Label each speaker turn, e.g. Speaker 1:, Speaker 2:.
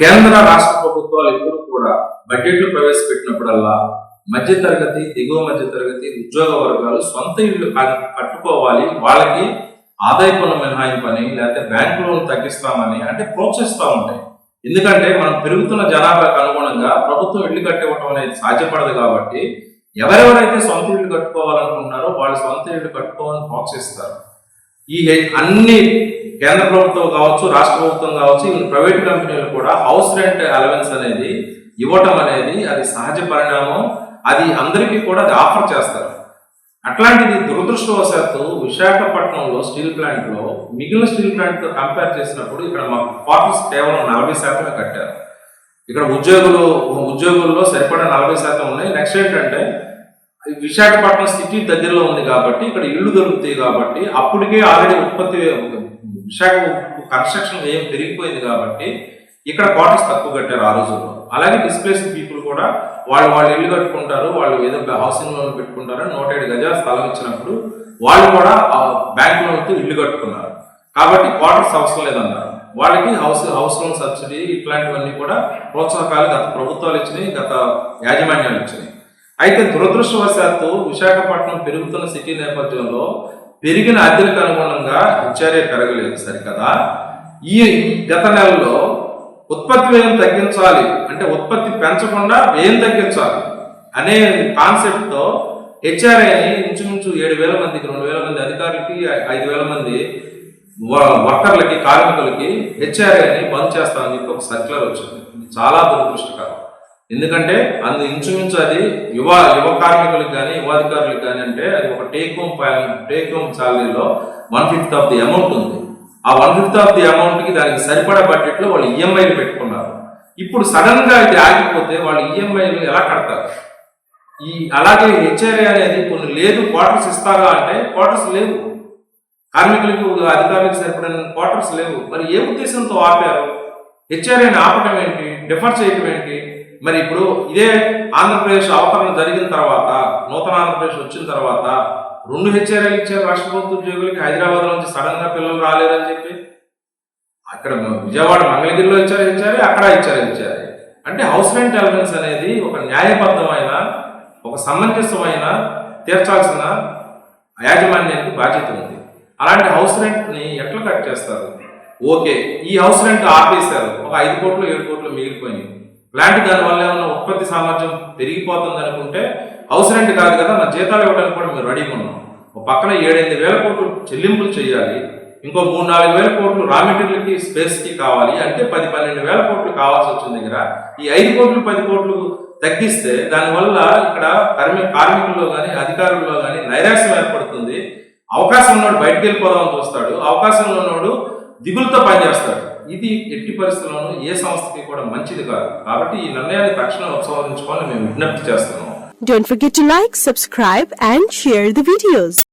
Speaker 1: కేంద్ర రాష్ట్ర ప్రభుత్వాలు ఎప్పుడు కూడా బడ్జెట్లు ప్రవేశపెట్టినప్పుడల్లా మధ్యతరగతి దిగువ మధ్య తరగతి ఉద్యోగ వర్గాలు సొంత ఇల్లు కట్టుకోవాలి. వాళ్ళకి ఆదాయ పన్ను మినహాయింపని లేకపోతే బ్యాంకు లోన్ తగ్గిస్తామని అంటే ప్రోత్సహిస్తూ ఉంటాయి ఎందుకంటే మనం పెరుగుతున్న జనాభాకు అనుగుణంగా ప్రభుత్వం ఇల్లు కట్టివ్వడం అనేది సాధ్యపడదు కాబట్టి ఎవరెవరైతే సొంత ఇల్లు కట్టుకోవాలనుకుంటున్నారో వాళ్ళు సొంత ఇల్లు కట్టుకోవాలని ప్రోత్సహిస్తారు. ఈ అన్ని కేంద్ర ప్రభుత్వం కావచ్చు రాష్ట్ర ప్రభుత్వం కావచ్చు ఈవెన్ ప్రైవేట్ కంపెనీలు కూడా హౌస్ రెంట్ అలవెన్స్ అనేది ఇవ్వటం అనేది అది సహజ పరిణామం. అది అందరికీ కూడా అది ఆఫర్ చేస్తారు. అట్లాంటిది దురదృష్టవశాత్తు విశాఖపట్నంలో స్టీల్ ప్లాంట్లో మిగిలిన స్టీల్ ప్లాంట్తో కంపేర్ చేసినప్పుడు ఇక్కడ మాకు క్వార్టర్స్ కేవలం నలభై శాతమే కట్టారు. ఇక్కడ ఉద్యోగులు ఉద్యోగుల్లో సరిపడా నలభై శాతం ఉన్నాయి. నెక్స్ట్ ఏంటంటే విశాఖపట్నం సిటీ దగ్గరలో ఉంది కాబట్టి ఇక్కడ ఇల్లు దొరుకుతాయి కాబట్టి అప్పటికే ఆల్రెడీ ఉత్పత్తి విశాఖ కన్స్ట్రక్షన్ వ్యయం పెరిగిపోయింది కాబట్టి ఇక్కడ క్వార్టర్స్ తక్కువ కట్టారు ఆ రోజుల్లో. అలాగే డిస్ప్లేస్ పీపుల్ కూడా వాళ్ళు వాళ్ళు ఇల్లు కట్టుకుంటారు వాళ్ళు ఏదో హౌసింగ్ లోన్ పెట్టుకుంటారు నూట ఏడు గజాల స్థలం ఇచ్చినప్పుడు వాళ్ళు కూడా బ్యాంక్ లోన్తో ఇల్లు కట్టుకున్నారు. కాబట్టి క్వార్టర్స్ అవసరం లేదన్నారు. వాళ్ళకి హౌస్ హౌస్ లోన్ సబ్సిడీ ఇట్లాంటివన్నీ కూడా ప్రోత్సాహకాలు గత ప్రభుత్వాలు ఇచ్చినాయి గత యాజమాన్యాలు ఇచ్చినాయి. అయితే దురదృష్టవశాత్తు విశాఖపట్నం పెరుగుతున్న సిటీ నేపథ్యంలో పెరిగిన అద్దెలకు అనుగుణంగా హెచ్ఆర్ఏ పెరగలేదు సరికదా. ఈ గత నెలలో ఉత్పత్తి వ్యయం తగ్గించాలి అంటే ఉత్పత్తి పెంచకుండా వ్యయం తగ్గించాలి అనే కాన్సెప్ట్తో హెచ్ఆర్ఐని ఇంచుమించు ఏడు వేల మందికి రెండు వేల మంది అధికారులకి ఐదు వేల మంది వ- వర్కర్లకి కార్మికులకి హెచ్ఆర్ఐని బంద్ చేస్తామని చెప్పి ఒక సర్క్యులర్ వచ్చింది. చాలా దురదృష్టకరం. ఎందుకంటే అందు ఇంచుమించు అది యువ యువ కార్మికులకు కానీ యువాధికారులకు కానీ అంటే అది ఒక take home take home సాలరీలో one fifth of the amount ఉంది. ఆ వన్ ఫిఫ్త్ ఆఫ్ ది అమౌంట్కి దానికి సరిపడా బడ్జెట్లో వాళ్ళు ఈఎంఐలు పెట్టుకున్నారు. ఇప్పుడు సడన్గా ఇది ఆగిపోతే వాళ్ళు ఈఎంఐలు ఎలా కడతారు? ఈ అలాగే హెచ్ఆర్ఏ అనేది కొన్ని లేదు క్వార్టర్స్ ఇస్తారా అంటే క్వార్టర్స్ లేవు. కార్మికులకు అధికారులకు సరిపడిన క్వార్టర్స్ లేవు. మరి ఏ ఉద్దేశంతో ఆపారు? హెచ్ఆర్ఏని ఆపటం ఏంటి? డిఫర్ చేయటం ఏంటి? మరి ఇప్పుడు ఇదే ఆంధ్రప్రదేశ్ అవతరణ జరిగిన తర్వాత నూతన ఆంధ్రప్రదేశ్ వచ్చిన తర్వాత రెండు హెచ్చరికలు ఇచ్చారు రాష్ట్ర ప్రభుత్వ ఉద్యోగులకి. హైదరాబాద్ నుంచి సడన్గా పిల్లలు రాలేదని చెప్పి అక్కడ విజయవాడ మంగళగిరిలో ఇచ్చారు హెచ్ఆర్ఏ అక్కడ ఇచ్చారు హెచ్ఆర్ఏ అంటే హౌస్ రెంట్ అలవెన్స్ అనేది ఒక న్యాయబద్ధమైన ఒక సమంజసమైన తీర్చాల్సిన యాజమాన్యానికి బాధ్యత ఉంది. అలాంటి హౌస్ రెంట్ని ఎట్లా కట్ చేస్తారు? ఓకే ఈ హౌస్ రెంట్ ఆపేశారు. ఒక ఐదు కోట్లు ఏడు కోట్లు మిగిలిపోయింది ప్లాంట్ దాని వల్ల ఏమైనా ఉత్పత్తి సామర్థ్యం పెరిగిపోతుంది అనుకుంటే హౌస్ రెంట్ కాదు కదా నా జీతాలు ఇవ్వడానికి కూడా మేము రెడీగా ఉన్నాం. ఒక పక్కన ఏడెనిమిది వేల కోట్లు చెల్లింపులు చేయాలి ఇంకో మూడు నాలుగు వేల కోట్లు రా మెటీరియల్కి స్పేస్కి కావాలి అంటే పది పన్నెండు వేల కోట్లు కావాల్సి వచ్చిన దగ్గర. ఈ ఐదు కోట్లు పది కోట్లు తగ్గిస్తే దానివల్ల ఇక్కడ కార్మి కార్మికుల్లో కానీ అధికారుల్లో కానీ నైరాశ్యం ఏర్పడుతుంది. అవకాశం ఉన్నవాడు బయటకు వెళ్ళిపోదామని చూస్తాడు. అవకాశంలో ఉన్నవాడు దిగులతో పనిచేస్తాడు. ఇది ఎట్టి పరిస్థితుల్లోనూ ఏ సంస్థకి కూడా మంచిది కాదు కాబట్టి ఈ నిర్ణయాన్ని తక్షణం ఉపసంహరించుకోవాలని మేము విజ్ఞప్తి చేస్తున్నాం
Speaker 2: Don't forget to like, subscribe and share the videos.